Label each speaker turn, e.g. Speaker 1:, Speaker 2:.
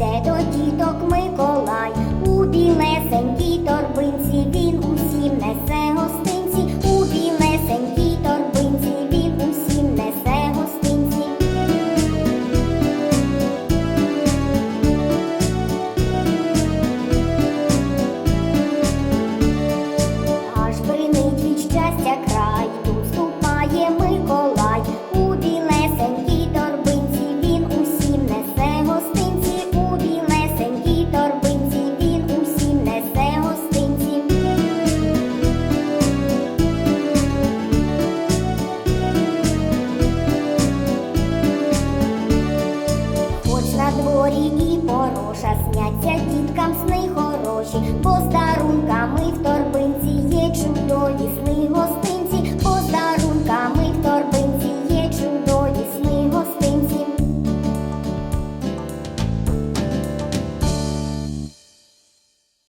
Speaker 1: де тоді. зорі і пороша сняться діткам сни хороші.